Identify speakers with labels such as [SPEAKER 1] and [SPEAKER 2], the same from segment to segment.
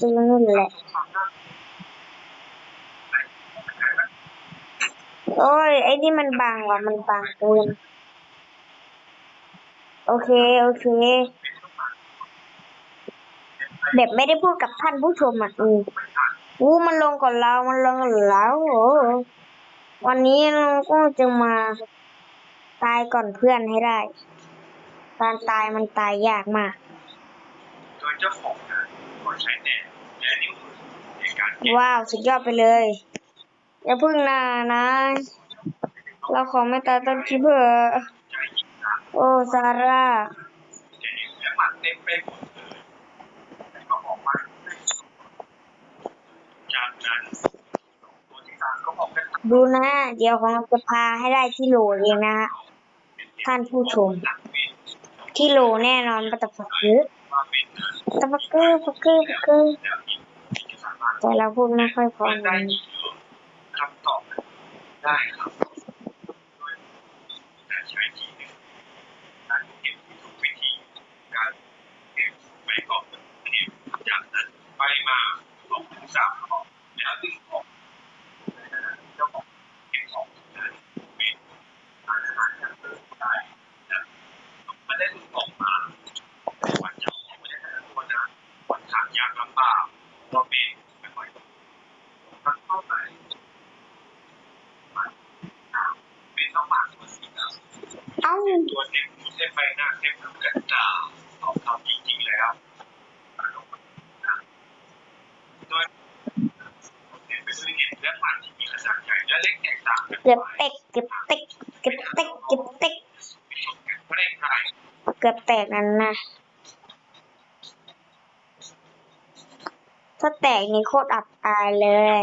[SPEAKER 1] จริงนั่นแหละ โอ้ย ไอ้นี่มันบังว่ะ มันบังเกินโอเค โอเค แบบไม่ได้พูดกับท่านผู้ชมอะ อืมอู้มันลงก่อนเรา มันลงก่อนเราโอ้วันนี้เราก็จะมาตายก่อนเพื่อนให้ได้ การตายมันตายยากมาก
[SPEAKER 2] โดยเจ้าของ ว้า
[SPEAKER 1] ว สุดยอดไปเลย อย่าพึ่งนานะ เราขอไม่ตายต้นคิเถอ
[SPEAKER 2] งตาม
[SPEAKER 1] โอ้ซาร่า
[SPEAKER 2] แต่นิ้วและหมัดเต็มไปหมดเลยแต่ก็ออกมาไม่สมบูรณ์จากนั้นตัวที่สา
[SPEAKER 1] ดูนะ เดี๋ยวของเราจะพาให้ได้ที่โหลเองนะฮะท่านผู้ชม ที่โหลแน่นอนปัตตฟักเกอร์
[SPEAKER 2] ปั
[SPEAKER 1] ตตฟักเกอร์ฟักเกอร์ฟักเกอร์
[SPEAKER 2] แล้วอีกที่จะสามารถ
[SPEAKER 1] แต่เราพูดไม่ค่อยพอ
[SPEAKER 2] ได้
[SPEAKER 1] นะ
[SPEAKER 2] คำตอบได้ครับโดยการใช้ทีหนึ่งการเก็บที่ถูกวิธีการเก็บไปก่อนเก็บจากนั้นไปมาสองถึงสามรอบแล้วดึงออกเจ้าของเก็บของนั้นเป็นอาหารอย่างเติมได้และไม่ได้ดึงออกมาวันจะออกไม่ได้แต่ละตัวนะวันทางยากลำบากเราเป็นไม่ค่อยมันเข้าไปเป็นน้องหมาตัวสีดำ
[SPEAKER 1] เอ้า
[SPEAKER 2] ตัวเต็มหูเต็มใบหน้าเต็มกระดาษเอาทำจริงๆแล้วโดยเต็มไปด้วยเห็ดและมันที่มีขนาดใหญ่และเล็กแตกต่างกัน
[SPEAKER 1] เก็บเต็กเก็บเต็กเก็บเต็กเก็บเต็กเกือบแตกนั่นนะถ้าแตกนี่โคตรอับอายเลย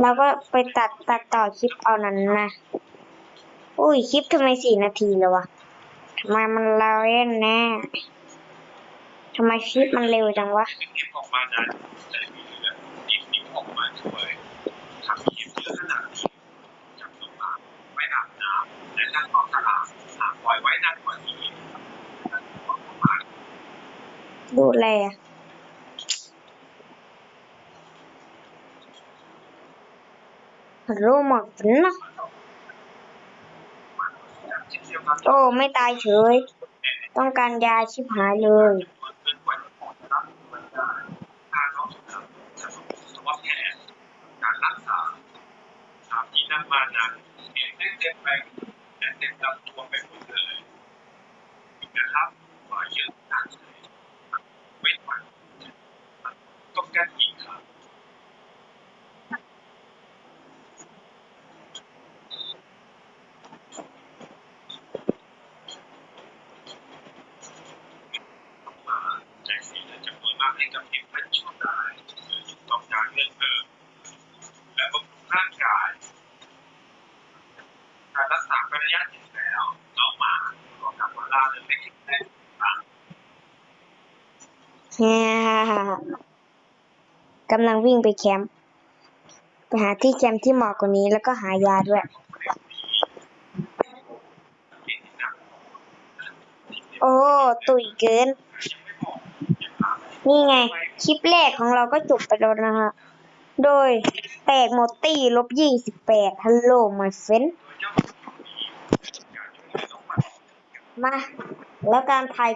[SPEAKER 1] แล้วก็ไปตัดตัดต่อคลิปเอานั้นนะ อุ้ยคลิปทำไมสี่นาทีแล้ววะทำไมมันเร็วเล่นแน่ทำไมคลิปมันเร็วจังวะ
[SPEAKER 2] เก็บออกมานั้นจะมีเลือดดิบนิ้วออกมาช่วยทำคลิปเยอะขนาดนี้จับลงมาไม่อาบน้ำและนั่งความสะอาดหากปล่อยไว้นานกว่านี้มา
[SPEAKER 1] ดูแลรู้หมดนะ
[SPEAKER 2] เช่นเดียวกัน
[SPEAKER 1] โอ้ไม่ตายเฉย ต้องการยาชิบหายเลย
[SPEAKER 2] เกินกว่าที่ผมรับมันได้ทางน้องสุดจะส่งสวอปแพทย์การรักษาตามที่นั่งมานั้นเห็นได้เต็มไปและเต็มลำตัวไปหมดเลยนะครับขอเยอะมากเลยเว้นวันต้องการอีกครับมาใจเสียจำนวนมาก ให้กับเด็กเป็นช่วงได้ต้องการเรื่องเพิ่มและบำรุงร่างกายการรักษาเป็นระยะหนึ่งแล้วน้องหมาก็กลับมาล่าเรื่องเล็กๆได้ต่าง
[SPEAKER 1] กำลังวิ่งไปแคมป์ไปหาที่แคมป์ที่เหมาะกว่านี้แล้วก็หายาด้วย
[SPEAKER 2] ที่หนัก
[SPEAKER 1] โอ้ ตุยเกิน นี่ไง คลิปแรกของเราก็จบไปแล้วนะฮะ โดยแตกโมตี้ลบยี่สิบแปดฮัลโหล
[SPEAKER 2] มายเฟน
[SPEAKER 1] มา แล้วการถ่าย